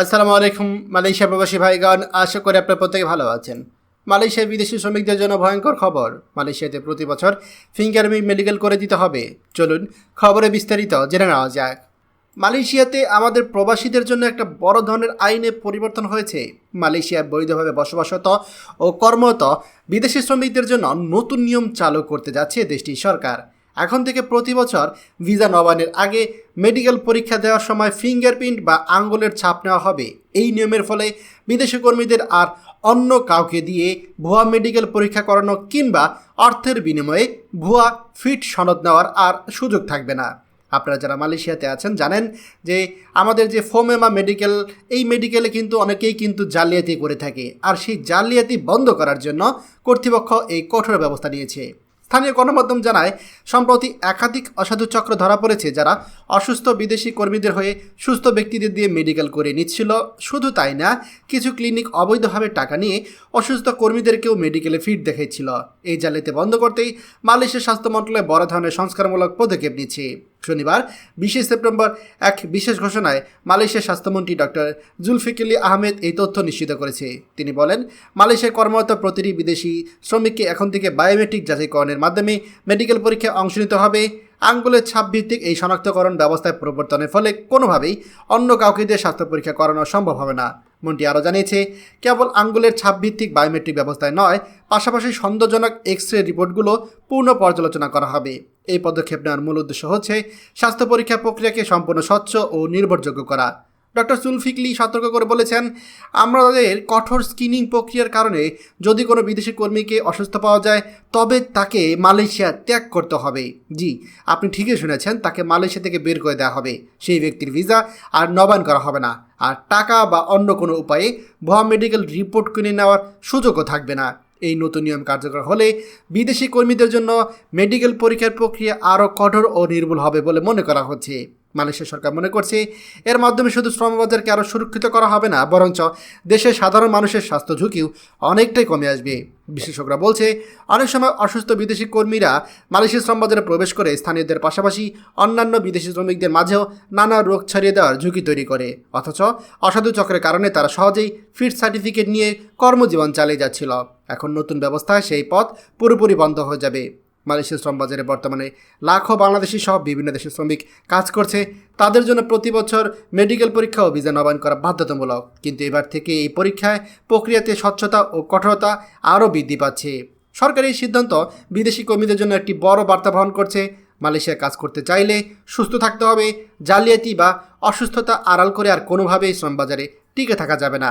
আসসালামু আলাইকুম, মালয়েশিয়া প্রবাসী ভাইগণ, আশা করি আপনার প্রত্যেকে ভালো আছেন। মালয়েশিয়ায় বিদেশি শ্রমিকদের জন্য ভয়ঙ্কর খবর। মালয়েশিয়াতে প্রতি বছর ফিঙ্গারপ্রিন্ট মেডিকেল করে দিতে হবে। চলুন খবরে বিস্তারিত জেনে নেওয়া যাক। মালয়েশিয়াতে আমাদের প্রবাসীদের জন্য একটা বড় ধরনের আইনে পরিবর্তন হয়েছে। মালয়েশিয়ায় বৈধভাবে বসবাসত ও কর্মরত বিদেশি শ্রমিকদের জন্য নতুন নিয়ম চালু করতে যাচ্ছে দেশটির সরকার। এখন থেকে প্রতি বছর ভিসা নবায়নের আগে মেডিকেল পরীক্ষা দেওয়ার সময় ফিঙ্গারপ্রিন্ট বা আঙ্গুলের ছাপ নেওয়া হবে। এই নিয়মের ফলে বিদেশি কর্মীদের আর অন্য কাউকে দিয়ে ভুয়া মেডিকেল পরীক্ষা করানো কিংবা অর্থের বিনিময়ে ভুয়া ফিট সনদ নেওয়ার আর সুযোগ থাকবে না। আপনারা যারা মালয়েশিয়াতে আছেন জানেন যে আমাদের যে ফোমেমা মেডিকেল, এই মেডিকেলে কিন্তু অনেকেই কিন্তু জালিয়াতি করে থাকে। আর সেই জালিয়াতি বন্ধ করার জন্য কর্তৃপক্ষ এই কঠোর ব্যবস্থা নিয়েছে। স্থানীয় গণমাধ্যম জানায়, সম্প্রতি একাধিক অসাধু চক্র ধরা পড়েছে যারা অসুস্থ বিদেশি কর্মীদের হয়ে সুস্থ ব্যক্তিদের দিয়ে মেডিকেল করে নিচ্ছিল। শুধু তাই না, কিছু ক্লিনিক অবৈধভাবে টাকা নিয়ে অসুস্থ কর্মীদেরকেও মেডিকেলে ফিট দেখেছিল এই জালিতে বন্ধ করতেই মালয়েশিয়া স্বাস্থ্য মন্ত্রণালয় বড় ধরনের সংস্কারমূলক পদক্ষেপ নিচ্ছে। শনিবার বিশে সেপ্টেম্বর এক বিশেষ ঘোষণায় মালয়েশিয়ার স্বাস্থ্যমন্ত্রী ডক্টর জুলফিকিলি আহমেদ এই তথ্য নিশ্চিত করেছে। তিনি বলেন, মালয়েশিয়ায় কর্মরত প্রতিটি বিদেশি শ্রমিককে এখন থেকে বায়োমেট্রিক যাচাইকরণের মাধ্যমে মেডিকেল পরীক্ষায় অংশ নিতে হবে। আঙ্গুলের ছাপ ভিত্তিক এই শনাক্তকরণ ব্যবস্থায় পরিবর্তনের ফলে কোনোভাবেই অন্য কাউকে দিয়ে স্বাস্থ্য পরীক্ষা করানো সম্ভব হবে না। মন্ত্রী আরও জানিয়েছে, কেবল আঙ্গুলের ছাপভিত্তিক বায়োমেট্রিক ব্যবস্থায় নয়, পাশাপাশি সন্দেহজনক এক্স রে রিপোর্টগুলো পূর্ণ পর্যালোচনা করা হবে। এই পদক্ষেপ নেওয়ার মূল উদ্দেশ্য হচ্ছে স্বাস্থ্য পরীক্ষা প্রক্রিয়াকে সম্পূর্ণ স্বচ্ছ ও নির্ভরযোগ্য করা। ডক্টর সুলফিকলি সতর্ক করে বলেছেন আমাদের কঠোর স্ক্রিনিং প্রক্রিয়ার কারণে যদি কোনো বিদেশি কর্মীকে অসুস্থ পাওয়া যায়, তবে তাকে মালয়েশিয়া ত্যাগ করতে হবে। জি, আপনি ঠিকই শুনেছেন, তাকে মালয়েশিয়া থেকে বের করে দেওয়া হবে। সেই ব্যক্তির ভিসা আর নবায়ন করা হবে না। আর টাকা বা অন্য কোনো উপায়ে ভুয়া মেডিকেল রিপোর্ট কিনে নেওয়ার সুযোগও থাকবে না। এই নতুন নিয়ম কার্যকর হলে বিদেশি কর্মীদের জন্য মেডিকেল পরীক্ষার প্রক্রিয়া আরও কঠোর ও নির্ভুল হবে বলে মনে করা হচ্ছে। মালয়েশিয়া সরকার মনে করছে, এর মাধ্যমে শুধু শ্রমবাজারকে আরও সুরক্ষিত করা হবে না, বরঞ্চ দেশের সাধারণ মানুষের স্বাস্থ্য ঝুঁকিও অনেকটাই কমে আসবে। বিশেষজ্ঞরা বলছে, অনেক সময় অসুস্থ বিদেশি কর্মীরা মালয়েশিয়া শ্রমবাজারে প্রবেশ করে স্থানীয়দের পাশাপাশি অন্যান্য বিদেশি শ্রমিকদের মাঝেও নানা রোগ ছড়িয়ে দেওয়ার ঝুঁকি তৈরি করে। অথচ অসাধু চক্রের কারণে তারা সহজেই ফিট সার্টিফিকেট নিয়ে কর্মজীবন চালিয়ে যাচ্ছিল। এখন নতুন ব্যবস্থায় সেই পথ পুরোপুরি বন্ধ হয়ে যাবে। মালয়েশিয়া শ্রম বাজারে বর্তমানে লাখো বাংলাদেশি সহ বিভিন্ন দেশের শ্রমিক কাজ করছে। তাদের জন্য প্রতি বছর মেডিকেল পরীক্ষা ও ভিসা নবায়ন করা বাধ্যতামূলক। কিন্তু এবার থেকে এই পরীক্ষায় প্রক্রিয়াতে স্বচ্ছতা ও কঠোরতা আরও বৃদ্ধি পাচ্ছে। সরকারি সিদ্ধান্ত, বিদেশি কর্মীদের জন্য একটি বড় বার্তা বহন করছে। মালয়েশিয়ায় কাজ করতে চাইলে সুস্থ থাকতে হবে, জালিয়াতি বা অসুস্থতা আড়াল করে আর কোনোভাবেই শ্রমবাজারে টিকে থাকা যাবে না।